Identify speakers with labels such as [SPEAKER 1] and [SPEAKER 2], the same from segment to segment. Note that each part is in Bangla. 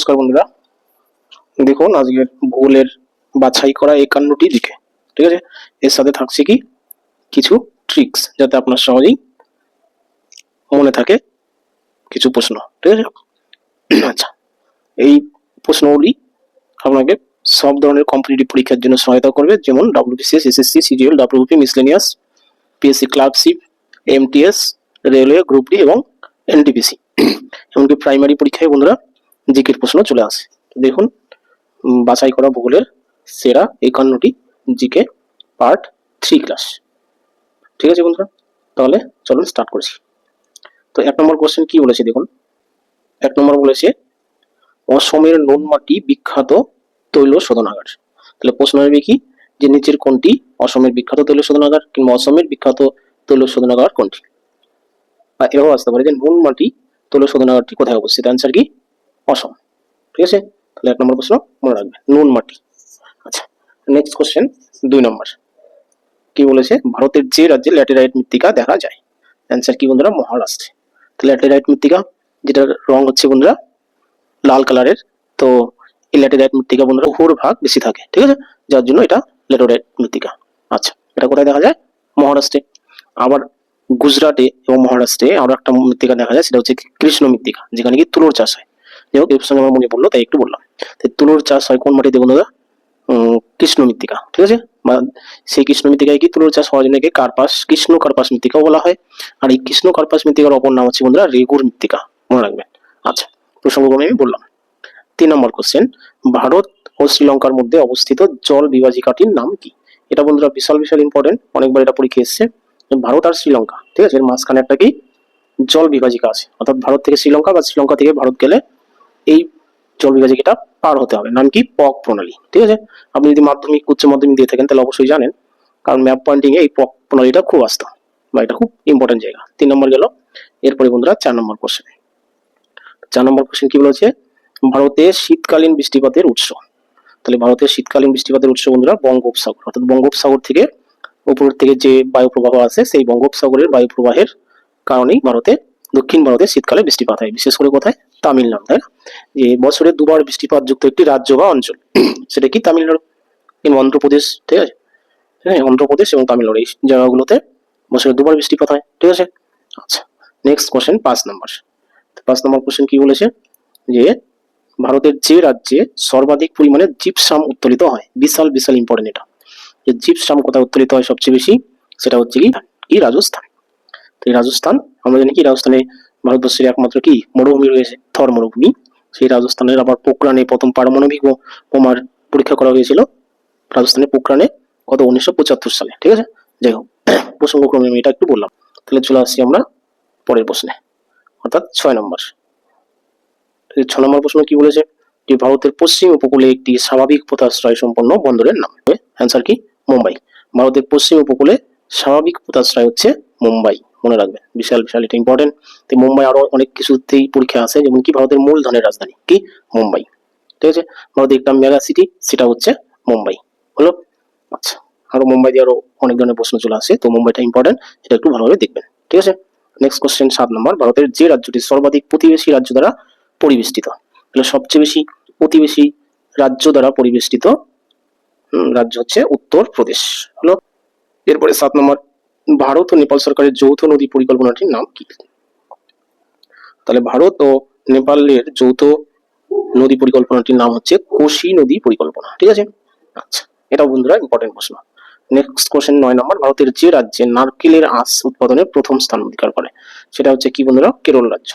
[SPEAKER 1] নমস্কার বন্ধুরা। দেখুন, আজকের ভূগোলের বাছাই করা একান্নটি দিকে, ঠিক আছে? এর সাথে থাকছে কি? কিছু ট্রিক্স যাতে আপনার সহজেই মনে থাকে কিছু প্রশ্ন, ঠিক আছে? আচ্ছা এই প্রশ্নগুলি আপনাকে সব ধরনের কম্পিটিটিভ পরীক্ষার জন্য সহায়তা করবে, যেমন WBCS SSC CGL WP miscellaneous PSC clerkship MTS railway group D এবং এনটিপিসি এমনকি প্রাইমারি পরীক্ষায় বন্ধুরা জিকের প্রশ্ন চলে আসে। দেখুন বাছাই করা ভূগোলের সেরা একান্নটি জিকে পার্ট থ্রি ক্লাস। ঠিক আছে বন্ধুরা, তাহলে চলুন স্টার্ট করছি। তো এক নম্বর কোশ্চেন কি বলেছে দেখুন? এক নম্বর বলেছে, অসমের নুনমাটি বিখ্যাত তৈল শোধনাগার। তাহলে প্রশ্ন হবে কি? যে নিচের কোনটি? অসমের বিখ্যাত তৈল শোধনাগার কিংবা অসমের বিখ্যাত তৈল শোধনাগার কোনটি? বা এভাবে আসতে পারে যে নুনমাটি তৈল শোধনাগারটি কোথায় অবস্থিত? অ্যান্সার কি? অসম। ঠিক আছে? তাহলে এক নম্বর প্রশ্ন মনে রাখবে। নুন মাটি। আচ্ছা নেক্সট কোশ্চেন দুই নম্বর। কি বলেছে? ভারতের যে রাজ্যে ল্যাটেরাইট মৃত্তিকা দেখা যায়। অ্যান্সার কি বন্ধুরা? মহারাষ্ট্রে। ল্যাটেরাইট মৃত্তিকা, যেটার রং হচ্ছে বন্ধুরা লাল কালারের, তো এই ল্যাটেরাইট মৃত্তিকা বন্ধুরা উহুর ভাগ বেশি থাকে, ঠিক আছে? যার জন্য এটা ল্যাটেরাইট মৃত্তিকা। আচ্ছা এটা কোথায় দেখা যায়? মহারাষ্ট্রে। আবার গুজরাটে এবং মহারাষ্ট্রে আরও একটা মৃত্তিকা দেখা যায়, সেটা হচ্ছে কৃষ্ণ মৃত্তিকা, যেখানে কি তুলোর চাষ হয়। যাই হোক এই আমার মনে পড়ল, তাই একটু বললাম। তো তুলোর চাষ হয় কোন মাটিতে বন্ধুরা? কৃষ্ণ মৃত্তিকা ঠিক আছে? বা সেই কৃষ্ণ মৃত্তিকায় কি তুলোর চাষ হওয়ার জন্য কার্পাস, কৃষ্ণ কার্পাস মৃত্তিকাও বলা হয়। আর এই কৃষ্ণ কার্পাস মৃত্তিকার অপর নাম হচ্ছে বন্ধুরা রেগুর মৃত্তিকা, মনে রাখবেন। আচ্ছা প্রসঙ্গক্রমে আমি বললাম, তিন নম্বর কোশ্চেন ভারত ও শ্রীলঙ্কার মধ্যে অবস্থিত জল বিভাজিকাটির নাম কি? এটা বন্ধুরা বিশাল বিশাল ইম্পর্টেন্ট অনেকবার এটা পরীক্ষা এসছে। ভারত আর শ্রীলঙ্কা, ঠিক আছে? এর মাঝখানে একটা কি? জল বিভাজিকা আছে। অর্থাৎ ভারত থেকে শ্রীলঙ্কা বা শ্রীলঙ্কা থেকে ভারত গেলে এই জল বিভাজিকাটা পার হতে হবে। নাম কি? পক প্রণালী। ঠিক আছে? আপনি যদি মাধ্যমিক, উচ্চ মাধ্যমিক দিয়ে থাকেন, তাহলে অবশ্যই জানেন। কারণ ম্যাপ পয়েন্টিং এই পক প্রণালীটা খুব আসতো বা এটা খুব ইম্পর্টেন্ট জায়গা। তিন নম্বর গেল। এরপরে বন্ধুরা চার নম্বর কোশ্চেন চার নম্বর কোশ্চেন কি বলেছে? ভারতে শীতকালীন বৃষ্টিপাতের উৎস। তাহলে ভারতের শীতকালীন বৃষ্টিপাতের উৎস বন্ধুরা বঙ্গোপসাগর। অর্থাৎ বঙ্গোপসাগর থেকে উপর থেকে যে বায়ু প্রবাহ আছে, সেই বঙ্গোপসাগরের বায়ু প্রবাহের কারণেই ভারতে, দক্ষিণ ভারতে শীতকালে বৃষ্টিপাত হয়। বিশেষ করে কোথায়? তামিলনাড়ু, তাই না? যে বছরে দুবার বৃষ্টিপাত যুক্ত একটি রাজ্য বা অঞ্চল। সেটা কি তামিলনাড়ু? কিংবা অন্ধ্রপ্রদেশ, ঠিক আছে? হ্যাঁ অন্ধ্রপ্রদেশ এবং তামিলনাড়ু, এই জায়গাগুলোতে বছরে দুবার বৃষ্টিপাত হয়, ঠিক আছে? আচ্ছা নেক্সট কোশ্চেন পাঁচ নম্বর। পাঁচ নম্বর কোশ্চেন কি বলেছে? যে ভারতের যে রাজ্যে সর্বাধিক পরিমাণে জিপসাম উত্তোলিত হয়, বিশাল বিশাল ইম্পর্টেন্ট এটা। যে জিপসাম কোথায় উত্তোলিত হয় সবচেয়ে বেশি? সেটা হচ্ছে কি রাজস্থান? তো এই রাজস্থান, আমরা জানি কি, রাজস্থানে ভারতবর্ষের একমাত্র কি? মরুভূমি রয়েছে, থর মরুভূমি। সেই রাজস্থানের আবার পোকরানে প্রথম পারমাণবিক বোমার পরীক্ষা করা হয়েছিল, রাজস্থানের পোকরানে কত উনিশশো পঁচাত্তর সালে, ঠিক আছে? যাই হোক, প্রসঙ্গক্রমে আমি এটা একটু বললাম। তাহলে চলে আসছি আমরা পরের প্রশ্নে, অর্থাৎ ছয় নম্বর। ছ নম্বর প্রশ্ন কি বলেছে? যে ভারতের পশ্চিম উপকূলে একটি স্বাভাবিক পোতাশ্রয় সম্পন্ন বন্দরের নাম। অ্যান্সার কি? মুম্বাই। ভারতের পশ্চিম উপকূলে স্বাভাবিক পোতাশ্রয় হচ্ছে মুম্বাই। মনে রাখবেন বিশাল বিশাল এটা ইম্পর্টেন্ট তো মুম্বাই আরও অনেক কিছুতেই পরীক্ষা আছে যেমন কি ভারতের মূলধনের রাজধানী। কি? মুম্বাই। ঠিক আছে? ভারতের একটা মেগা সিটি, সেটা হচ্ছে মুম্বাই। হলো? আচ্ছা আরও মুম্বাই দিয়ে আরও অনেক ধরনের প্রশ্ন চলে আসে, তো মুম্বাইটা ইম্পর্টেন্ট এটা একটু ভালোভাবে দেখবেন। ঠিক আছে? নেক্সট কোশ্চেন সাত নম্বর ভারতের যে রাজ্যটি সর্বাধিক প্রতিবেশী রাজ্য দ্বারা পরিবেষ্টিত, তাহলে সবচেয়ে বেশি প্রতিবেশী রাজ্য দ্বারা পরিবেষ্টিত রাজ্য হচ্ছে উত্তরপ্রদেশ। হলো? এরপরে সাত নম্বর ভারত ও নেপাল সরকারের যৌথ নদী পরিকল্পনাটির নাম কি? তাহলে ভারত ও নেপালের যৌথ নদী পরিকল্পনাটির নাম হচ্ছে কোশি নদী পরিকল্পনা, ঠিক আছে? আচ্ছা এটা বন্ধুরা ইম্পর্টেন্ট প্রশ্ন। নেক্সট কোশ্চেন নয় নম্বর, ভারতের যে রাজ্যে নারকেলের আঁশ উৎপাদনে প্রথম স্থান অধিকার করে, সেটা হচ্ছে কি বন্ধুরা? কেরল রাজ্য।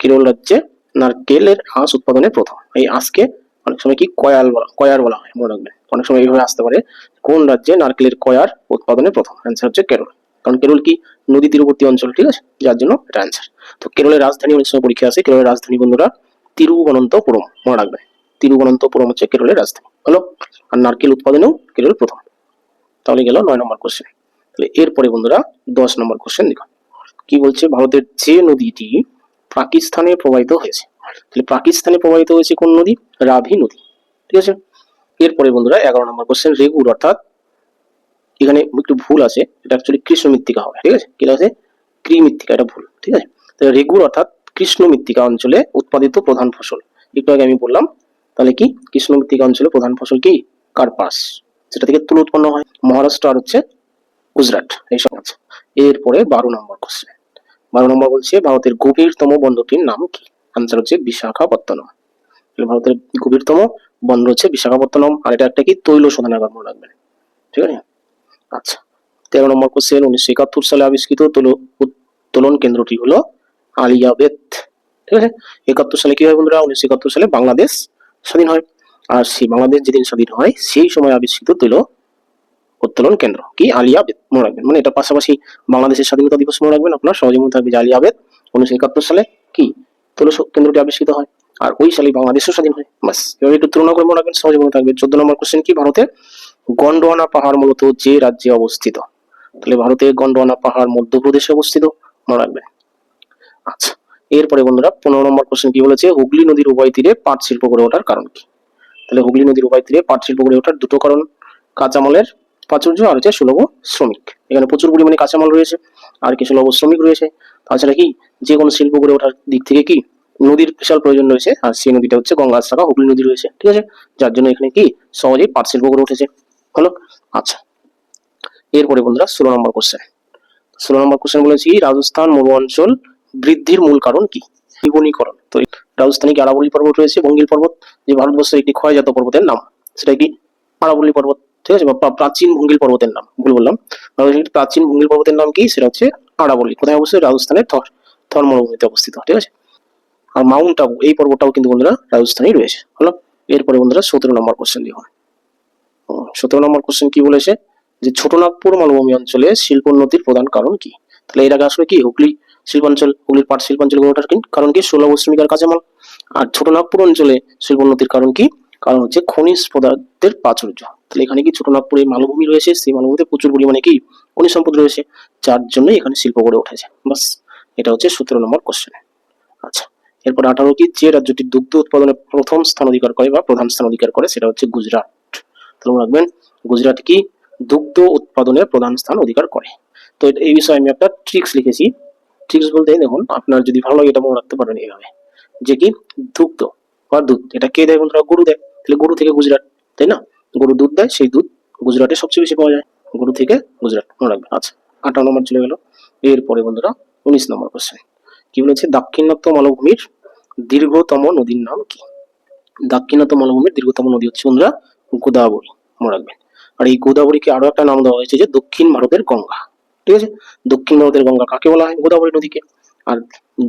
[SPEAKER 1] কেরল রাজ্যে নারকেলের আঁশ উৎপাদনে প্রথম, এই আঁশকে অনেক সময় কি কয়াল কয়ার বলা হয়, মনে রাখবেন অনেক সময় এইভাবে আসতে পারে কোন রাজ্যে নারকেলের কয়ার উৎপাদনে প্রথম অ্যান্সার হচ্ছে কেরল। কারণ কেরল কি? নদী তীরবর্তী অঞ্চল, ঠিক আছে? যার জন্য এটা অ্যান্সার তো কেরলের রাজধানী অনেক সময় পরীক্ষা আছে কেরলের রাজধানী বন্ধুরা, তিরুবনন্তপুরম, মনে রাখবেন তিরুবনন্তপুরম হচ্ছে কেরলের রাজধানী। হলো? আর নারকেল উৎপাদনেও কেরল প্রথম। তাহলে গেল নয় নম্বর কোশ্চেন তাহলে এরপরে বন্ধুরা, দশ নম্বর কোশ্চেন দেখুন কি বলছে? ভারতের যে নদীটি পাকিস্তানে প্রবাহিত হয়েছে তাহলে পাকিস্তানে প্রবাহিত হয়েছে কোন নদী? রাভি নদী। ঠিক আছে? এরপরে বন্ধুরা, এগারো নম্বর কোশ্চেন রেগুর অর্থাৎ এখানে একটু ভুল আছে, এটা অ্যাকচুয়ালি কৃষ্ণ মৃত্তিকা হবে, ঠিক আছে? কি আছে? ক্রি মৃত্তিকা এটা ভুল, ঠিক আছে? তাহলে রেগুর অর্থাৎ কৃষ্ণ মৃত্তিকা অঞ্চলে উৎপাদিত প্রধান ফসল। একটু আগে আমি বললাম, তাহলে কি? কৃষ্ণমৃত্তিকা অঞ্চলে প্রধান ফসল কি? কার্পাস, যেটা থেকে তুলো উৎপন্ন হয়। মহারাষ্ট্র আর হচ্ছে গুজরাট এইসব আছে। এরপরে বারো নম্বর কোশ্চেন বারো নম্বর বলছে, ভারতের গভীরতম বন্দরটির নাম কি? আনসার হচ্ছে বিশাখাপত্তনম। ভারতের গভীরতম বন্দর হচ্ছে বিশাখাপত্তনম, আর এটা একটা কি? তৈল শোধনাগার মনে রাখবেন। ঠিক আছে? আচ্ছা তেরো নম্বর কোশ্চেন উনিশশো একাত্তর সালে আবিষ্কৃত তুলো- উত্তোলন কেন্দ্রটি হলো আলিয়াবেদ। ঠিক আছে? একাত্তর সালে কি হয় বন্ধুরা? উনিশশো একাত্তর সালে বাংলাদেশ স্বাধীন হয়। আর সেই বাংলাদেশ যেদিন স্বাধীন হয়, সেই সময় আবিষ্কৃত তৈল উত্তোলন কেন্দ্র। কি? আলিয়াবেদ মনে রাখবেন। মানে এটা পাশাপাশি বাংলাদেশের স্বাধীনতা দিবস মনে রাখবেন আপনার? সহজে মনে থাকবে যে আলিয়াবেদ উনিশশো একাত্তর সালে কি? কেন্দ্রটি আবিষ্কৃত হয়। আর ওই সালে বাংলাদেশও স্বাধীন হয়। বাস এবার একটু তুলনা করে মনে রাখবেন সহজে মনে থাকবে। চোদ্দ নম্বর কোশ্চেন কি? ভারতে গন্ডোয়ানা পাহাড় মূলত যে রাজ্যে অবস্থিত? তাহলে ভারতের গন্ডোয়ানা পাহাড় মধ্যপ্রদেশে অবস্থিত? মনে রাখবেন। আচ্ছা এরপরে বন্ধুরা পনেরো নম্বর কোশ্চেন কি বলেছে? হুগলি নদীর উভয় তীরে পাট শিল্প গড়ে ওঠার কারণ কি? তাহলে হুগলি নদীর উভয় তীরে পাট শিল্প গড়ে ওঠার দুটো কারণ। কাঁচামালের প্রাচুর্য আর হচ্ছে সুলভ শ্রমিক। এখানে প্রচুর পরিমাণে কাঁচামাল রয়েছে, আর কিছু সুলভ শ্রমিক রয়েছে। তাছাড়া কি যে কোনো শিল্প গড়ে ওঠার দিক থেকে কি, নদীর বিশাল প্রয়োজন রয়েছে, আর সেই নদীটা হচ্ছে গঙ্গা শাখা হুগলি নদী রয়েছে, ঠিক আছে? যার জন্য এখানে কি, সহজেই পাট শিল্প গড়ে উঠেছে। হলো? আচ্ছা। এরপরে বন্ধুরা, ষোলো নম্বর কোশ্চেন ষোলো নম্বর কোশ্চেন বলেছি রাজস্থান মরু অঞ্চল বৃদ্ধির মূল কারণ কি? জীবনীকরণ তো রাজস্থানে কি আরাবল্লী পর্বত রয়েছে, বঙ্গিল পর্বত, যে ভারতবর্ষের একটি ক্ষয়জাত পর্বতের নাম, সেটা কি? আরাবল্লী পর্বত। ঠিক আছে? বা প্রাচীন ভঙ্গিল পর্বতের নাম, ভুল বললাম। প্রাচীন ভঙ্গিল পর্বতের নাম কি? সেটা হচ্ছে আরাবল্লী। কোথায় অবশ্যই রাজস্থানের থর থর মরুভূমিতে অবস্থিত। ঠিক আছে? আর মাউন্ট আবু এই পর্বতটাও কিন্তু বন্ধুরা রাজস্থানেই রয়েছে। হলো? এরপরে বন্ধুরা সতেরো নম্বর কোশ্চেন দেখুন সতেরো নম্বর কোশ্চেন কি বলেছে? যে ছোটনাগপুর মালভূমি অঞ্চলে শিল্পোন্নতির প্রধান কারণ কি? তাহলে এর আগে আসলে কি? হুগলি শিল্পাঞ্চল, হুগলির পাট শিল্পাঞ্চল গড়ে কি- কারণ কি? ষোলো শ্রমিকার কাঁচামাল। আর ছোটনাগপুর অঞ্চলে শিল্পোন্নতির কারণ কি? কারণ হচ্ছে খনিজ পদার্থের প্রাচুর্য। তাহলে এখানে কি ছোটনাগপুরে মালভূমি রয়েছে? সেই মালভূমিতে প্রচুর পরিমাণে কি খনিজ সম্পদ রয়েছে? যার জন্য এখানে শিল্প গড়ে উঠেছে। বাস, এটা হচ্ছে সতেরো নম্বর কোশ্চেন আচ্ছা এরপর আঠারো কি যে রাজ্যটি দুগ্ধ উৎপাদনে প্রথম স্থান অধিকার করে বা প্রধান স্থান অধিকার করে, সেটা হচ্ছে গুজরাট। তাহলে মনে রাখবেন, গুজরাট কি দুগ্ধ উৎপাদনের প্রধান স্থান অধিকার করে। তো এই বিষয়ে আমি একটা ট্রিক্স লিখেছি। ট্রিক্স বলতে দেখুন, আপনার যদি ভালো লাগে এটা মনে রাখতে পারেন এইভাবে। যে কি দুগ্ধ বা দুধ, এটা কে দেয় বন্ধুরা? গরু দেয়। তাহলে গরু থেকে গুজরাট, তাই না? গরু দুধ দেয়, সেই দুধ গুজরাটে সবচেয়ে বেশি পাওয়া যায়। গরু থেকে গুজরাট, মনে রাখবেন আচ্ছা আঠারো নম্বর চলে গেল। এরপরে বন্ধুরা উনিশ নম্বর কোশ্চেন কি বলেছে? দাক্ষিণাত্য মালভূমির দীর্ঘতম নদীর নাম কি? দাক্ষিণাত্য মালভূমির দীর্ঘতম নদী হচ্ছে বন্ধুরা গোদাবরী, মনে রাখবেন আর এই গোদাবরীকে আরও একটা নাম দেওয়া হয়েছে যে দক্ষিণ ভারতের গঙ্গা। ঠিক আছে? দক্ষিণ ভারতের গঙ্গা কাকে বলা হয়? গোদাবরী নদীকে। আর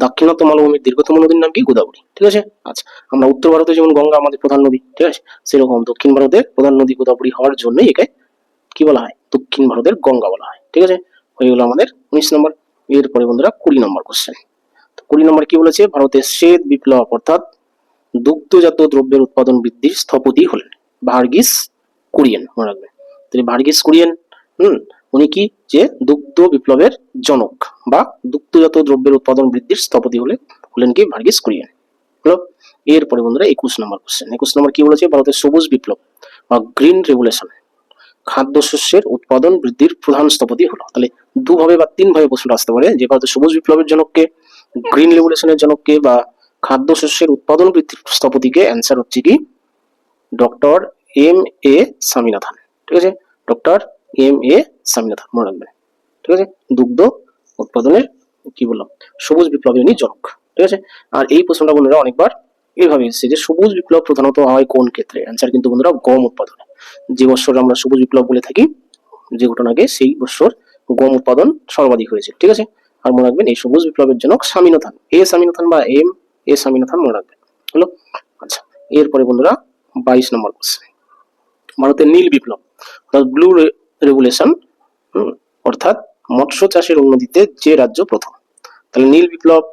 [SPEAKER 1] দাক্ষিণাত্য মালভূমির দীর্ঘতম নদীর নাম কি? গোদাবরী। ঠিক আছে? আচ্ছা আমরা উত্তর ভারতে যেমন গঙ্গা আমাদের প্রধান নদী, ঠিক আছে? সেরকম দক্ষিণ ভারতের প্রধান নদী গোদাবরী হওয়ার জন্যই একে কি বলা হয়? দক্ষিণ ভারতের গঙ্গা বলা হয়। ঠিক আছে? হয়ে গেল আমাদের উনিশ নম্বর। এরপরে বন্ধুরা কুড়ি নম্বর কোশ্চেন কুড়ি নম্বর কি বলেছে? ভারতের শ্বেত বিপ্লব অর্থাৎ দুগ্ধজাত দ্রব্যের উৎপাদন বৃদ্ধির স্থপতি হলেন ভার্গিস কুরিয়েন। মনে রাখবেন তিনি ভার্গিস কুরিয়েন, হুম? উনি কি? যে দুগ্ধ বিপ্লবের জনক বা দুগ্ধজাত দ্রব্যের উৎপাদন বৃদ্ধির স্থপতি হলে হলেন কি? ভার্গিস কুরিয়েন। হলো, এরপরে বন্ধুরা একুশ নম্বর কোশ্চেন একুশ নম্বর কি বলেছে? ভারতের সবুজ বিপ্লব বা গ্রিন রেগুলেশন খাদ্যশস্যের উৎপাদন বৃদ্ধির প্রধান স্থপতি হলো। তাহলে দুভাবে বা তিন ভাবে প্রশ্নটা আসতে পারে যে ভারতের সবুজ বিপ্লবের জনককে গ্রিন রেগুলেশনের জনককে বা খাদ্যশস্যের উৎপাদন বৃদ্ধির স্থপতিকে অ্যান্সার হচ্ছে কি? Doctor M A Swaminathan. ঠিক আছে? ডক্টর এম এ স্বামীনাথন মনে রাখবেন ঠিক আছে? দুগ্ধ উৎপাদনের কি বললাম? সবুজ বিপ্লবের উনি জনক ঠিক আছে? আর এই প্রশ্নটা বন্ধুরা অনেকবার এইভাবে এসেছে যে সবুজ বিপ্লব প্রধানত হয় কোন ক্ষেত্রে? অ্যান্সার কিন্তু বন্ধুরা গম উৎপাদনে। যে বছর আমরা সবুজ বিপ্লব বলে থাকি, যে ঘটনাকে সেই বছর গম উৎপাদন সর্বাধিক হয়েছে ঠিক আছে? আর মনে রাখবেন, এই সবুজ বিপ্লবের জনক স্বামীনাথন এ স্বামীনাথন বা এম এ স্বামীনাথন মনে রাখবেন। হলো? আচ্ছা এরপরে বন্ধুরা বাইশ নম্বর কোশ্চেন ভারতের নীল বিপ্লব ব্লু রেগুলেশন অর্থাৎ মৎস্য চাষের উন্নতিতে যে রাজ্য প্রথম। তাহলে নীল বিপ্লব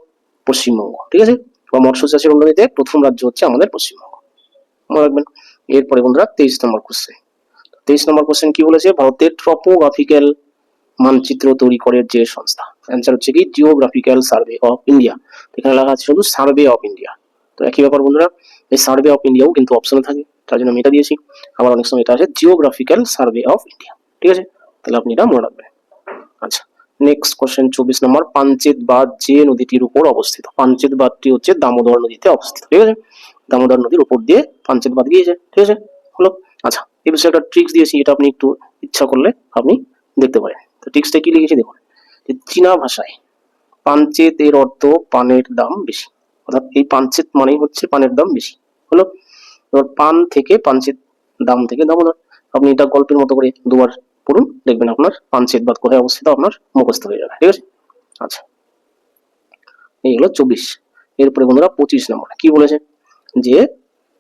[SPEAKER 1] পশ্চিমবঙ্গ, ঠিক আছে? বা মৎস্য চাষের উন্নতিতে প্রথম রাজ্য হচ্ছে আমাদের পশ্চিমবঙ্গ। মনে রাখবেন, এরপরে বন্ধুরা তেইশ নম্বর কোশ্চেন তেইশ নম্বর কোশ্চেন কি বলেছে? ভারতের ট্রপোগ্রাফিক্যাল মানচিত্র তৈরি করে যে সংস্থা। অ্যান্সার হচ্ছে কি? জিওগ্রাফিক্যাল সার্ভে অফ ইন্ডিয়া এখানে লেখা আছে শুধু সার্ভে অফ ইন্ডিয়া তো একই ব্যাপার বন্ধুরা, এই সার্ভে অফ ইন্ডিয়াও কিন্তু অপশনে থাকে। তার জন্য আমি এটা দিয়েছি। আবার অনেক সময় এটা আছে জিওগ্রাফিক্যাল সার্ভে অফ ইন্ডিয়া ঠিক আছে? তাহলে আপনি এটা মনে রাখবেন। আচ্ছা নেক্সট কোশ্চেন চব্বিশ নম্বর, পাঞ্চেত বাঁধ যে নদীটির উপর অবস্থিত। পাঞ্চেত বাঁধটি হচ্ছে দামোদর নদীতে অবস্থিত, ঠিক আছে? দামোদর নদীর উপর দিয়ে পাঞ্চেত বাঁধ গিয়েছে, ঠিক আছে? হলো আচ্ছা এই বিষয়ে একটা ট্রিক্স দিয়েছি, এটা আপনি একটু ইচ্ছা করলে আপনি দেখতে পারেন। তো ট্রিক্সটা কি লিখেছি দেখুন, যে চীনা ভাষায় পাঞ্চেত এর অর্থ পানের দাম বেশি। অর্থাৎ এই পাঞ্চেত মানেই হচ্ছে পানের দাম বেশি। হলো, এবার পান থেকে পাঞ্চেত দাম থেকে দামোদর। আপনি এটা গল্পের মতো করে দুবার পড়ুন, দেখবেন আপনার পাঞ্চেত বাদ কোথায় অবস্থিত আপনার মুখস্থ হয়ে যাবে, ঠিক আছে? আচ্ছা এই হলো চব্বিশ। এরপরে বন্ধুরা পঁচিশ নম্বর, কি বলেছে? যে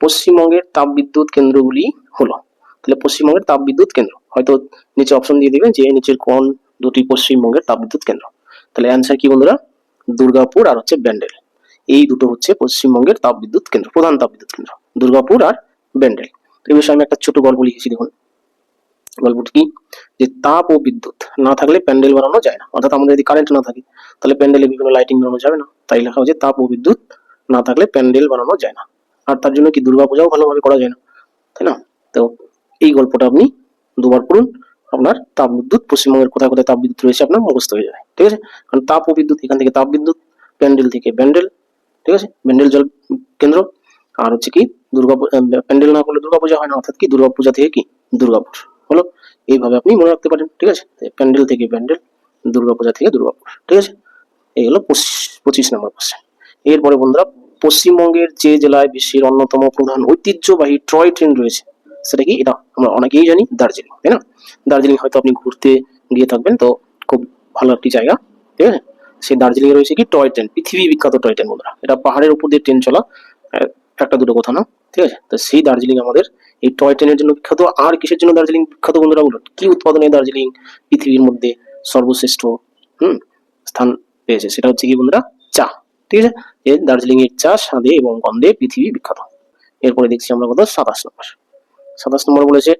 [SPEAKER 1] পশ্চিমবঙ্গের তাপবিদ্যুৎ কেন্দ্রগুলি হলো, তাহলে পশ্চিমবঙ্গের তাপবিদ্যুৎ কেন্দ্র, হয়তো নিচে অপশন দিয়ে দিবেন যে নিচের কোন দুটি পশ্চিমবঙ্গের তাপবিদ্যুৎ কেন্দ্র। তাহলে অ্যান্সার কি বন্ধুরা? দুর্গাপুর আর হচ্ছে ব্যান্ডেল। এই দুটো হচ্ছে পশ্চিমবঙ্গের তাপবিদ্যুৎ কেন্দ্র, প্রধান তাপবিদ্যুৎ কেন্দ্র, দুর্গাপুর আর ব্যান্ডেল। এই বিষয়ে আমি একটা ছোট গল্প লিখেছি, দেখুন। গল্পটি কি? যে তাপ ও বিদ্যুৎ না থাকলে প্যান্ডেল বানানো যায় না। অর্থাৎ আমাদের যদি কারেন্ট না থাকে, তাহলে প্যান্ডেলে বিভিন্ন লাইটিং বানানো যাবে না। তাই লেখা হচ্ছে তাপ ও বিদ্যুৎ না থাকলে প্যান্ডেল বানানো যায় না। আর তার জন্য কি দুর্গাপূজাও ভালোভাবে করা যায় না? তাই না? তো এই গল্পটা আপনি দুবার পড়ুন। আপনার তাপ বিদ্যুৎ পশ্চিমবঙ্গের কোথায় কোথায় তাপ বিদ্যুৎ রয়েছে আপনার মুখস্থ হয়ে যাবে। ঠিক আছে? কারণ তাপ ও বিদ্যুৎ, এখান থেকে তাপ বিদ্যুৎ, প্যান্ডেল থেকে ব্যান্ডেল ঠিক আছে? ব্যান্ডেল জল কেন্দ্র। আর হচ্ছে কি দুর্গা প্যান্ডেল না করলে দুর্গাপূজা হয় না। অর্থাৎ কি, দুর্গাপূজা থেকে কি? দুর্গাপুর। হলো, এইভাবে আপনি মনে রাখতে পারেন, ঠিক আছে? প্যান্ডেল থেকে প্যান্ডেল, দুর্গাপূজা থেকে দুর্গাপুর ঠিক আছে? এই হলো পঁচিশ- নম্বর কোশ্চেন এরপরে বন্ধুরা, পশ্চিমবঙ্গের যে জেলায় বিশ্বের অন্যতম প্রধান ঐতিহ্যবাহী টয় ট্রেন রয়েছে, সেটা কি? এটা আমরা অনেকেই জানি, দার্জিলিং, তাই না? দার্জিলিং হয়তো আপনি ঘুরতে গিয়ে থাকবেন, তো খুব ভালো একটি জায়গা, ঠিক আছে? সেই দার্জিলিং রয়েছে কি? টয় ট্রেন, পৃথিবী বিখ্যাত টয় ট্রেন বন্ধুরা। এটা পাহাড়ের উপর দিয়ে ট্রেন চলা একটা দুটো কথা না? ঠিক আছে? তো সেই দার্জিলিং আমাদের এই টয় ট্রেনের জন্য বিখ্যাত। আর কিসের জন্য দার্জিলিং বিখ্যাত বন্ধুরা বলুন? কি উৎপাদনে দার্জিলিং পৃথিবীর মধ্যে সর্বশ্রেষ্ঠ, হুম? স্থান পেয়েছে। সেটা হচ্ছে কি বন্ধুরা? চা। ঠিক আছে? যে দার্জিলিং এর চা, স্বাদে এবং গন্ধে পৃথিবী বিখ্যাত। এরপরে দেখছি আমরা কত সাতাশ নম্বর। সাতাশ নম্বর বলেছে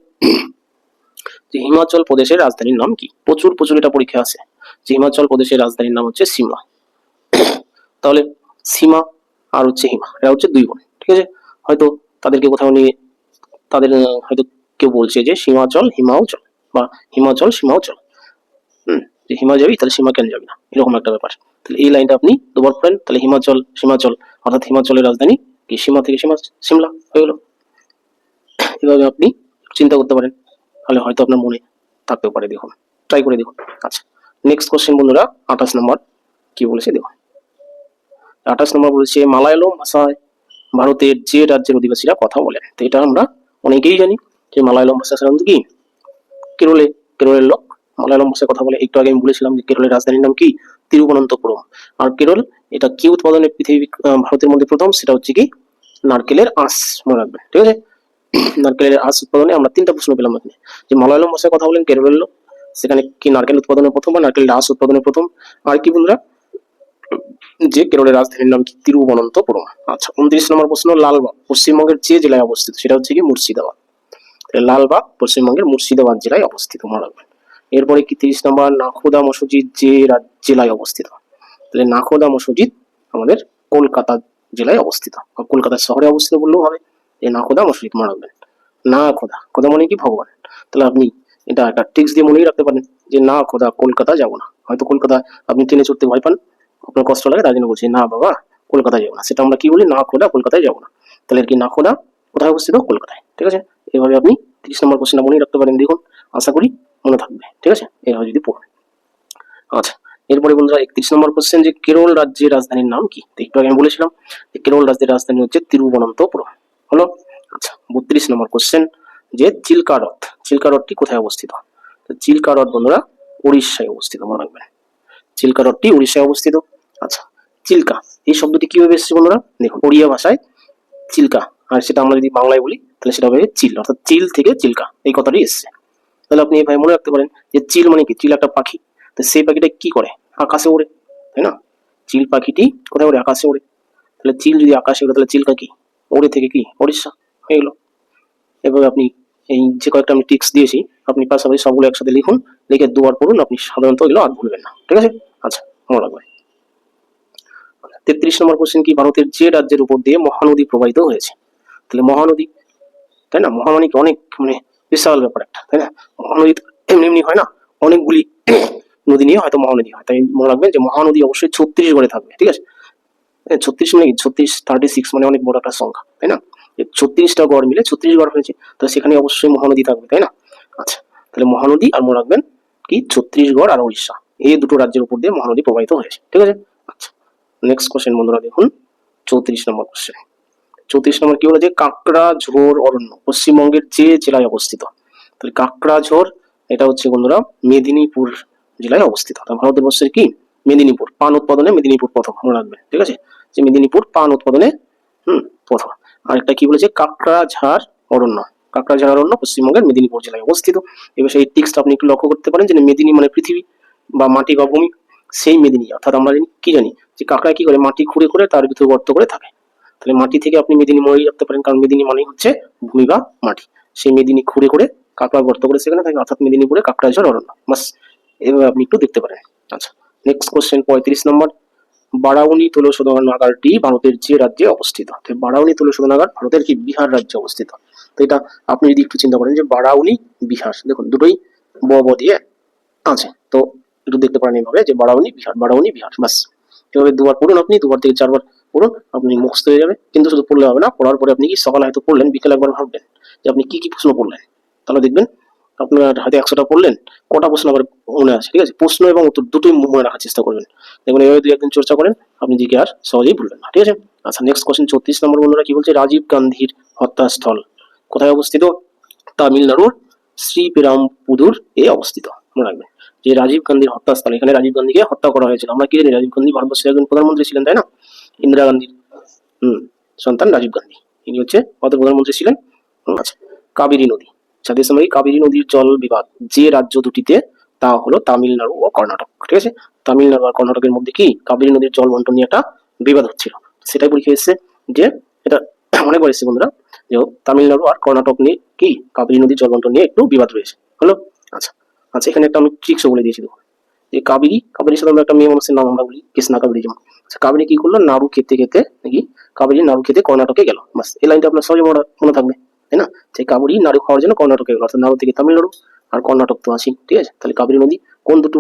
[SPEAKER 1] যে হিমাচল প্রদেশের রাজধানীর নাম কি? প্রচুর প্রচুর এটা পরীক্ষা আছে। যে হিমাচল প্রদেশের রাজধানীর নাম হচ্ছে সিমলা। তাহলে সীমা আর হচ্ছে হিমা। এটা হচ্ছে দুই বোন। ঠিক আছে? হয়তো তাদেরকে কোথাও নিয়ে তাদের হয়তো কেউ বলছে যে সীমাচল হিমাও চল বা হিমাচল সীমাও চল হুম, যে হিমা যাবি, তাহলে সীমা কেন যাবি না? এরকম একটা ব্যাপার। তাহলে এই লাইনটা আপনি দুবার পড়েন, তাহলে হিমাচল, সীমাচল, অর্থাৎ হিমাচলের রাজধানী কি সীমা থেকে সীমা, সিমলা হয়ে গেল? এভাবে আপনি চিন্তা করতে পারেন। তাহলে হয়তো আপনার মনে থাকতেও পারে, দেখুন। ট্রাই করে দেখুন। আচ্ছা নেক্সট কোশ্চেন বন্ধুরা, আঠাশ নম্বর কি বলেছে, দেখুন। আঠাশ নম্বর বলেছে, মালায়ালম ভাষায় ভারতের যে রাজ্যের অধিবাসীরা কথা বলেন। তো এটা আমরা অনেকেই জানি যে মালায়ালম ভাষা সাধারণত কি? কেরলে, কেরলের লোক। মালায়ালম ভাষায় কথা বলে, একটু আগে আমি বলেছিলাম যে কেরলের রাজধানীর নাম কি? তিরুবনন্তপুরম। আর কেরল, এটা কি উৎপাদনে পৃথিবী ভারতের মধ্যে প্রথম? সেটা হচ্ছে কি? নারকেলের আঁশ, মনে রাখবেন, ঠিক আছে? নারকেলের আঁশ উৎপাদনে আমরা তিনটা প্রশ্ন পেলাম এখানে। যে মালায়ালম ভাষায় কথা বলেন, কেরলের লোক। সেখানে কি নারকেল উৎপাদনের প্রথম বা নারকেলের আঁশ উৎপাদনের প্রথম? আর কি বন্ধুরা? যে কেরলের রাজধানীর নাম কি? তিরুবনন্তপুরম আচ্ছা উনত্রিশ নম্বর প্রশ্ন, লালবাগ, পশ্চিমবঙ্গের যে জেলায় অবস্থিত, সেটা হচ্ছে কি মুর্শিদাবাদ। লালবাগ, পশ্চিমবঙ্গের মুর্শিদাবাদ জেলায় অবস্থিত, মনে রাখবেন। এরপরে কি তিরিশ নম্বর, নাখোদা, মসজিদ যে জেলায় অবস্থিত? তাহলে নাখোদা, মসজিদ আমাদের কলকাতা জেলায় অবস্থিত। কলকাতা শহরে অবস্থিত বললেও হবে। এই নাখোদা, মসজিদ, মনে রাখবেন। না খোদা খোদা মানে কি ভগবান? তাহলে আপনি এটা একটা টিক্স দিয়ে মনেই রাখতে পারেন যে, না খোদা, কলকাতা যাব না। হয়তো কলকাতা আপনি ট্রেনে চড়তে ভয় পান। আপনার কষ্ট লাগে, তার জন্য বলছি, না বাবা, কলকাতায় যাব না। সেটা আমরা কি বলি? না খোলা কলকাতায় যাব না। তাহলে কি না খোলা কোথায় অবস্থিত? কলকাতায়, ঠিক আছে? এভাবে আপনি তিরিশ নম্বর কোশ্চেনটা মনে রাখতে পারেন, দেখুন, আশা করি মনে থাকবে, ঠিক আছে? এভাবে যদি পড়েন। আচ্ছা এরপরে বন্ধুরা একত্রিশ নম্বর কোশ্চেন যে কেরল রাজ্যের রাজধানীর নাম কি? একটু আগে আমি বলেছিলাম যে কেরল রাজ্যের রাজধানী হচ্ছে তিরুবনন্তপুরম, হলো? আচ্ছা বত্রিশ নম্বর কোশ্চেন যে চিল্কা হ্রদ চিল্কা হ্রদটি কোথায় অবস্থিত? চিল্কা হ্রদ বন্ধুরা উড়িষ্যায় অবস্থিত, মনে রাখবেন। চিল্কা হ্রদটি উড়িষ্যায় অবস্থিত। আচ্ছা চিল্কা। এই শব্দটি কীভাবে এসেছে বন্ধুরা? দেখুন, ওড়িয়া ভাষায় চিল্কা। আর সেটা আমরা যদি বাংলায় বলি, তাহলে সেটা হবে চিল, অর্থাৎ চিল থেকে চিল্কা। এই কথাটি এসছে। তাহলে আপনি এভাবে মনে রাখতে পারেন যে চিল মানে কি? চিল একটা পাখি। তো সেই পাখিটা কি করে? আকাশে ওড়ে, তাই না? চিল পাখিটি কোথায় ওড়ে? আকাশে ওড়ে। তাহলে চিল যদি আকাশে ওড়ে, তাহলে চিল্কা কি? ওড়ে থেকে কি? উড়িষ্যা হয়ে গেলো। এভাবে আপনি এই যে কয়েকটা আমি টিক্স দিয়েছি, আপনি পাশাপাশি সবগুলো একসাথে লিখুন, লিখে দুবার পড়ুন, আপনি সাধারণত এগুলো আর ভুলবেন না। ঠিক আছে? আচ্ছা মনে রাখবেন তেত্রিশ নম্বর কোশ্চেন কি? ভারতের যে রাজ্যের উপর দিয়ে মহানদী প্রবাহিত হয়েছে। তাহলে মহানদী, তাই না? মহানদী কি অনেক মানে বিশাল ব্যাপার একটা, তাই না? মহানদী এমনি এমনি হয় না? অনেকগুলি নদী নিয়ে হয়তো মহানদী হয়। তাই মনে রাখবেন যে মহানদী অবশ্যই ছত্তিশগড়ে থাকবে, ঠিক আছে? ছত্রিশ মানে ছত্রিশ থার্টি সিক্স মানে অনেক বড় একটা সংখ্যা, তাই না? ছত্রিশটা গড় মিলে ছত্রিশগড় হয়েছে, তো সেখানে অবশ্যই মহানদী থাকবে, তাই না? আচ্ছা তাহলে মহানদী আর মনে রাখবেন কি? ছত্তিশগড় আর উড়িষ্যা এই দুটো রাজ্যের উপর দিয়ে মহানদী প্রবাহিত হয়েছে, ঠিক আছে? আচ্ছা নেক্সট কোশ্চেন বন্ধুরা দেখুন, চৌত্রিশ নম্বর কোশ্চেন চৌত্রিশ নম্বর কি হলো যে, কাঁকড়া, ঝোর, অরণ্য, পশ্চিমবঙ্গের যে জেলায় অবস্থিত। তাহলে কাঁকড়া, ঝোর, এটা হচ্ছে বন্ধুরা মেদিনীপুর জেলায় অবস্থিত। ভারতবর্ষের কি? মেদিনীপুর, পান উৎপাদনে মেদিনীপুর প্রথম, মনে রাখবেন, ঠিক আছে? যে মেদিনীপুর পান উৎপাদনে, হুম, প্রথম। আরেকটা কি বলেছে? কাঁকড়া, ঝাড়, অরণ্য। কাঁকড়া, ঝাড়, অরণ্য পশ্চিমবঙ্গের মেদিনীপুর জেলায় অবস্থিত। এবার সেই টিক্সটা আপনি একটু লক্ষ্য করতে পারেন, যে মেদিনী মানে পৃথিবী বা মাটি বা ভূমি। সেই মেদিনী অর্থাৎ আমরা কি জানি? যে কাঁকড়া কি করে মাটি খুঁড়ে করে তার ভিতরে গর্ত করে থাকে। তাহলে মাটি থেকে আপনি মেদিনী মনে রাখতে পারেন, কারণ মেদিনী মানেই হচ্ছে ভূমি বা মাটি। সেই মেদিনী খুঁড়ে করে কাঁকড়া গর্ত করে সেখানে থাকে, অর্থাৎ মেদিনীপুরে কাঁকড়া ঝড় অরণ্য। বাস, এভাবে আপনি একটু দেখতে পারেন। আচ্ছা নেক্সট কোশ্চেন পঁয়ত্রিশ নম্বর। বারাউনি তুলসোদনাগারটি ভারতের যে রাজ্যে অবস্থিত। বারাউনি তুলসোদনাগার ভারতের কি বিহার রাজ্যে অবস্থিত? তো এটা আপনি যদি একটু চিন্তা করেন যে বারাউনি, বিহার, দেখুন দুটোই ব ব দিয়ে আছে তো একটু দেখতে পারেন এইভাবে, যে বারাউনি বিহার বারাউনি বিহার বাস এভাবে দুবার পড়ুন আপনি, দুবার থেকে চারবার পড়ুন, আপনি মুখস্থ হয়ে যাবে। কিন্তু শুধু পড়লে হবে না, পড়ার পরে আপনি কি সকালে হয়তো পড়লেন, বিকেলে একবার ভাববেন যে আপনি কি কি প্রশ্ন পড়লেন। তাহলে দেখবেন আপনার হয়তো একশোটা পড়লেন, কটা প্রশ্ন আবার মনে আছে, ঠিক আছে? প্রশ্ন এবং উত্তর দুটোই মনে রাখার চেষ্টা করবেন। দেখবেন এইভাবে দুই একদিন চর্চা করেন, আপনি দিকে আর সহজেই ভুলবেন না, ঠিক আছে? আচ্ছা নেক্সট কোশ্চেন চৌত্রিশ নম্বর বন্ধুরা কি বলছে? রাজীব গান্ধীর হত্যাস্থল, কোথায় অবস্থিত? তামিলনাড়ুর শ্রীপেরামপুদুর এ অবস্থিত, মনে রাখবেন। যে রাজীব গান্ধীর হত্যাস্থল, এখানে রাজীব গান্ধীকে হত্যা করা হয়েছিল। আমরা কি জানি, রাজীব গান্ধী ভারতবর্ষের একজন প্রধানমন্ত্রী ছিলেন, তাই না? ইন্দিরা গান্ধীর, হুম, সন্তান রাজীব গান্ধী। ইনি হচ্ছে ভারতের প্রধানমন্ত্রী ছিলেন আচ্ছা কাবেরী নদী। যাদের সময় কাবেরী নদীর জল বিবাদ, যে রাজ্য দুটিতে, তা হলো তামিলনাড়ু ও কর্ণাটক, ঠিক আছে? তামিলনাড়ু আর কর্ণাটকের মধ্যে কি কাবেরী নদীর জল বন্টন নিয়ে একটা বিবাদ হচ্ছিল। সেটাই পরীক্ষা এসেছে যে, এটা অনেকবার এসেছে বন্ধুরা, যে তামিলনাড়ু আর কর্ণাটক নিয়ে কি কাবেরী নদীর জল বন্টন নিয়ে একটু বিবাদ রয়েছে। হলো আচ্ছা আচ্ছা এখানে একটা আমি ট্রিক্সও বলে দিয়েছি যে কাবেরী, কাবেরীর সাথে একটা মেয়ে মানুষের নাম আমরা বলি কৃষ্ণা কাবেরী যেমন। আচ্ছা কাবেরী কি করল? নাড়ু খেতে খেতে নাকি কাবেরী নাড়ু খেতে কর্ণাটকে গেল। বাস, এই লাইনটা আপনার সহজে মনে থাকবে, তাই না? সেই কাবেরী নাড়ু খাওয়ার জন্য কর্ণাটকে গেল, অর্থাৎ নাড়ু থেকে তামিলনাড়ু আর কর্ণাটক তো আসি ঠিক আছে? তাহলে কাবেরী নদী কোন দুটো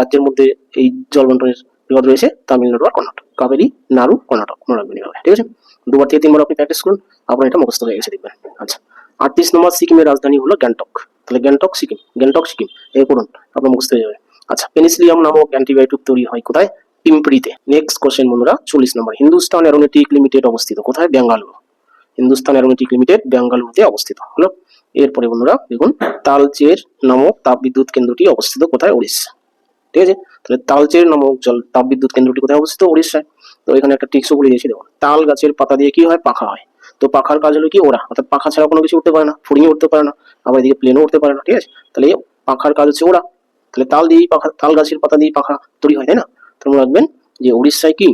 [SPEAKER 1] রাজ্যের মধ্যে এই জল বন্টনের বিবাদ রয়েছে? তামিলনাড়ু আর কর্ণাটক। কাবেরী, নাড়ু, কর্ণাটক, মনে রাখবেন ঠিক আছে? দুবার থেকে তিনবার আপনি প্র্যাকটিস করুন, আপনার এটা মুখস্থ হয়ে গেছে দেখবেন। আচ্ছা আটত্রিশ নম্বর সিকিমের রাজধানী হলো গ্যাংটক। তাহলে গ্যাংটক সিকিম গ্যাংটক সিকিম এ করুন আপনার মুখস্থ হয়ে যাবে আচ্ছা পেনিসিলিয়াম নামক অ্যান্টিবায়োটিক তৈরি হয় কোথায়? পিম্পড়িতে। নেক্সট কোশ্চেন বন্ধুরা, চল্লিশ নম্বর, হিন্দুস্তান অ্যারোনটিক লিমিটেড অবস্থিত কোথায়? বেঙ্গালুরু হিন্দুস্তান অ্যারোনটিক লিমিটেড বেঙ্গালুরুতে অবস্থিত। হলো, এরপরে বন্ধুরা, দেখুন, তালচের নামক তাপবিদ্যুৎ কেন্দ্রটি অবস্থিত কোথায়? উড়িষ্যা। ঠিক আছে? তাহলে তালচের নামক জল, তাপবিদ্যুৎ কেন্দ্রটি কোথায় অবস্থিত? উড়িষ্যায়। তো এখানে একটা টিক্সও বলে দিয়েছি, দেখুন, তাল গাছের পাতা দিয়ে কি হয়? পাখা হয়। তো পাখার কাজ হলো কি ওরা, অর্থাৎ পাখা ছাড়া কোনো কিছু উঠতে পারে না ফুড়িয়ে উঠতে পারে না, আবার এদিকে প্লেনও উঠতে পারে না, ঠিক আছে? তাহলে পাখার কাজ হচ্ছে ওরা। তাহলে তাল দিয়েই পাখা, তাল গাছের পাতা দিয়ে পাখা তৈরি হয়, তাই না? তো মনে রাখবেন যে উড়িষ্যায় কি?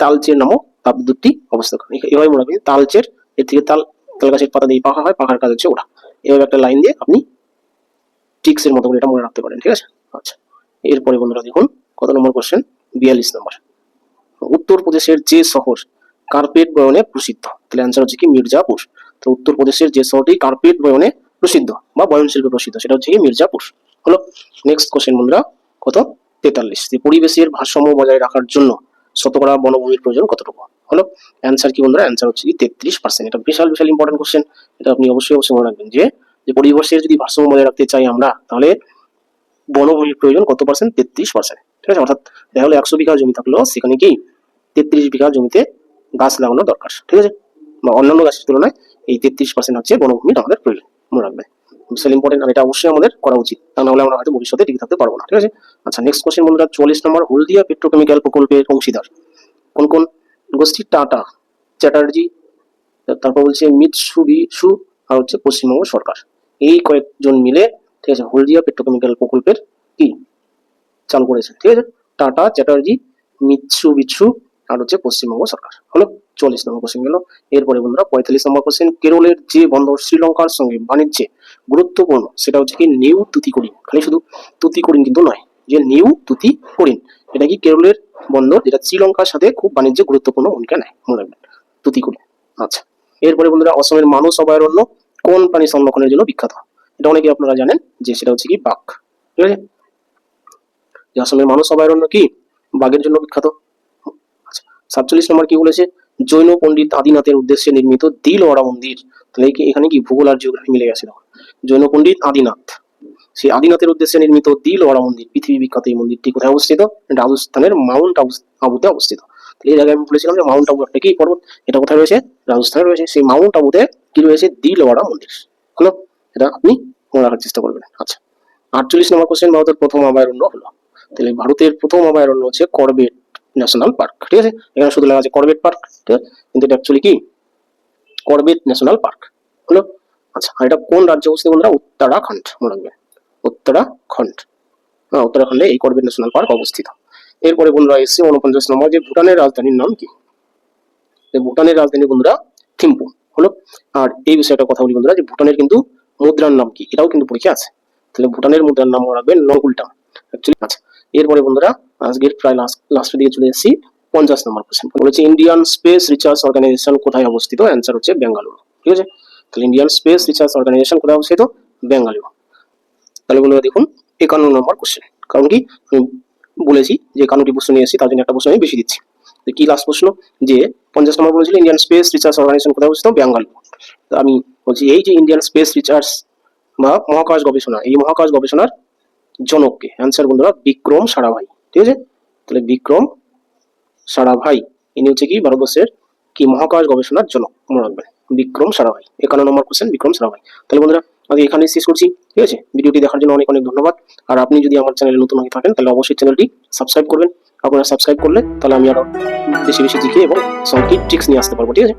[SPEAKER 1] তালচের নামক তাপবিদ্যুৎটি অবস্থা। করে এভাবে মনে রাখবেন, তালচের, এর থেকে তাল তাল গাছের পাতা দিয়ে পাখা হয়, পাখার কাজ হচ্ছে ওরা। এভাবে একটা লাইন দিয়ে আপনি টিক্সের মতো করে এটা মনে রাখতে পারেন, ঠিক আছে? আচ্ছা এরপরে বন্ধুরা দেখুন, কত নম্বর কোশ্চেন বিয়াল্লিশ নম্বর। উত্তরপ্রদেশের যে শহর, কার্পেট বয়নে প্রসিদ্ধ। তাহলে অ্যান্সার হচ্ছে কি মির্জাপুর তো উত্তরপ্রদেশের যে শহরটি, কার্পেট বয়নে প্রসিদ্ধ বা বয়ন শিল্পে প্রসিদ্ধ, সেটা হচ্ছে কি মির্জাপুর হলো নেক্সট কোশ্চেন বন্ধুরা, কত? তেতাল্লিশ। যে পরিবেশের ভারসাম্য বজায় রাখার জন্য শতকরা বনভূমির প্রয়োজন কতটুকু? হলো অ্যান্সার কি বন্ধুরা? অ্যান্সার হচ্ছে কি তেত্রিশ পার্সেন্ট এটা বিশাল বিশাল ইম্পর্টেন্ট কোশ্চেন এটা আপনি অবশ্যই অবশ্যই মনে রাখবেন যে যে পরিবেশের যদি ভারসাম্য বজায় রাখতে চাই আমরা, তাহলে বনভূমির প্রয়োজন কত পার্সেন্ট তেত্রিশ পার্সেন্ট ঠিক আছে? অর্থাৎ দেখা হলো একশো বিঘা জমি থাকল, সেখানে কি তেত্রিশ বিঘা জমিতে গাছ লাগানো দরকার। ঠিক আছে? বা অন্যান্য গাছের তুলনায় এই তেত্রিশ পার্সেন্ট হচ্ছে বনভূমির আমাদের প্রয়োজন, মনে রাখবে। বিশাল ইম্পর্টেন্ট আর এটা অবশ্যই আমাদের করা উচিত, তা নাহলে আমরা হয়তো ভবিষ্যতে টিকে থাকতে পারব না, ঠিক আছে? আচ্ছা নেক্সট কোশ্চেন বন্ধুরা চল্লিশ নম্বর, হলদিয়া পেট্রোকেমিক্যাল প্রকল্পের অংশীদার। কোন কোন? গোষ্ঠী টাটা, চ্যাটার্জি, তারপর বলছে মিৎসুবিসু আর হচ্ছে পশ্চিমবঙ্গ সরকার। এই কয়েকজন মিলে, ঠিক আছে, হলদিয়া পেট্রোকেমিক্যাল প্রকল্পের কি? চালু করেছে, ঠিক আছে? টাটা, চ্যাটার্জি মিৎসুবিসু আর হচ্ছে পশ্চিমবঙ্গ সরকার। হলো চল্লিশ নম্বর কোশ্চেন গেল। এরপরে বন্ধুরা পঁয়তাল্লিশ নম্বর কোশ্চেন কেরলের যে বন্দর শ্রীলঙ্কার সঙ্গে বাণিজ্যে গুরুত্বপূর্ণ, সেটা হচ্ছে কি নিউ তুতিকোরিন খালি শুধু তুতিকোরিন কিন্তু নয়, যে নিউ তুতিকোরিন এটা কি কেরলের বন্দর, যেটা শ্রীলঙ্কার সাথে খুব বাণিজ্যে গুরুত্বপূর্ণ ভূমিকা নেয়, মনে রাখবেন। তুতিকোরিন আচ্ছা। এরপরে বন্ধুরা অসমের মানুষ অভয়ারণ্য কোন প্রাণী সংরক্ষণের জন্য বিখ্যাত? এটা অনেকে আপনারা জানেন যে সেটা হচ্ছে কি বাঘ। ঠিক আছে? যে আসামের মানস অভয়ারণ্য কি? বাঘের জন্য বিখ্যাত। আচ্ছা সাতচল্লিশ নম্বর কি বলেছে? জৈন পণ্ডিত আদিনাথের উদ্দেশ্যে নির্মিত দিলওয়াড়া মন্দির। তাহলে এখানে কি ভূগোল আর জিওগ্রাফি মিলে গেছে। জৈন পণ্ডিত আদিনাথ সেই আদিনাথের উদ্দেশ্যে নির্মিত দিলওয়াড়া মন্দির, পৃথিবী বিখ্যাত এই মন্দিরটি কোথায় অবস্থিত? রাজস্থানের মাউন্ট আবুতে অবস্থিত। এর আগে আমি বলেছিলাম যে মাউন্ট আবু একটা কি পর্বত? এটা কোথায় রয়েছে? রাজস্থানে রয়েছে। সেই মাউন্ট আবুতে কি রয়েছে? দিলওয়াড়া মন্দির। হলো? এটা আপনি মনে রাখার চেষ্টা করবেন। আচ্ছা আটচল্লিশ নম্বর কোশ্চেন ভারতের প্রথম অভয়ারণ্য হলো। তাহলে ভারতের প্রথম অভয়ারণ্য হচ্ছে করবেট। ন্যাশনাল পার্ক ঠিক আছে? এখানে শুধু লেখা আছে করবেট পার্ক ঠিক আছে? কিন্তু এটা অ্যাকচুয়ালি কি? করবেট ন্যাশনাল পার্ক হলো? আচ্ছা আর এটা কোন রাজ্যে অবস্থিত বন্ধুরা? উত্তরাখণ্ড, মনে রাখবেন উত্তরাখণ্ড। হ্যাঁ উত্তরাখণ্ডে এই করবেট ন্যাশনাল পার্ক অবস্থিত। এরপরে বন্ধুরা এসছে উনপঞ্চাশ নম্বর, যে ভুটানের রাজধানীর নাম কি? ভুটানের রাজধানী বন্ধুরা, থিম্পু, হলো? আর এই বিষয়টা কথা বলি বন্ধুরা, যে ভুটানের কিন্তু মুদ্রার নাম কি? এটাও কিন্তু পরীক্ষা আছে। তাহলে ভুটানের মুদ্রার নাম রাখবেন নকুলটাম অ্যাকচুয়ালি আচ্ছা এরপরে বন্ধুরা আজকের প্রায় লাস্ট লাস্টের দিকে চলে এসেছি, পঞ্চাশ নম্বর কোশ্চেন বলেছে ইন্ডিয়ান স্পেস রিসার্চ অর্গানাইজেশন কোথায় অবস্থিত? অ্যান্সার হচ্ছে বেঙ্গালুরু ঠিক আছে? তাহলে ইন্ডিয়ান স্পেস রিসার্চ অর্গানাইজেশন কোথায় অবস্থিত? বেঙ্গালুরু তাহলে বন্ধুরা দেখুন, একান্ন নম্বর কোশ্চেন কারণ কি? আমি বলেছি যে একান্নটি প্রশ্ন নিয়ে এসেছি, তার জন্য একটা প্রশ্ন আমি বেশি দিচ্ছি। কি লাস্ট প্রশ্ন? যে পঞ্চাশ নম্বর বলেছিল ইন্ডিয়ান স্পেস রিসার্চ অর্গানাইজেশন কোথায় অবস্থিত? বেঙ্গালুরু আমি বলছি, এই যে ইন্ডিয়ান স্পেস রিসার্চ বা মহাকাশ গবেষণা, এই মহাকাশ গবেষণার জনককে অ্যান্সার বন্ধুরা, বিক্রম সারাভাই। ঠিক আছে? তাহলে বিক্রম, সারাভাই, ইনি হচ্ছে কি ভারতবর্ষের কি মহাকাশ গবেষণার জনক, মনে রাখবেন। বিক্রম সারাভাই, একান্ন নম্বর কোশ্চেন বিক্রম সারাভাই। তাহলে বন্ধুরা, আজকে এখানে শেষ করছি, ঠিক আছে? ভিডিওটি দেখার জন্য অনেক অনেক ধন্যবাদ। আর আপনি যদি আমার চ্যানেলে নতুন হয়ে থাকেন, তাহলে অবশ্যই চ্যানেলটি সাবস্ক্রাইব করবেন। আপনারা সাবস্ক্রাইব করলে তাহলে আমি আরও বেশি বেশি জিকে এবং সংখ্যিক ট্রিক্স নিয়ে আসতে পারব, ঠিক আছে?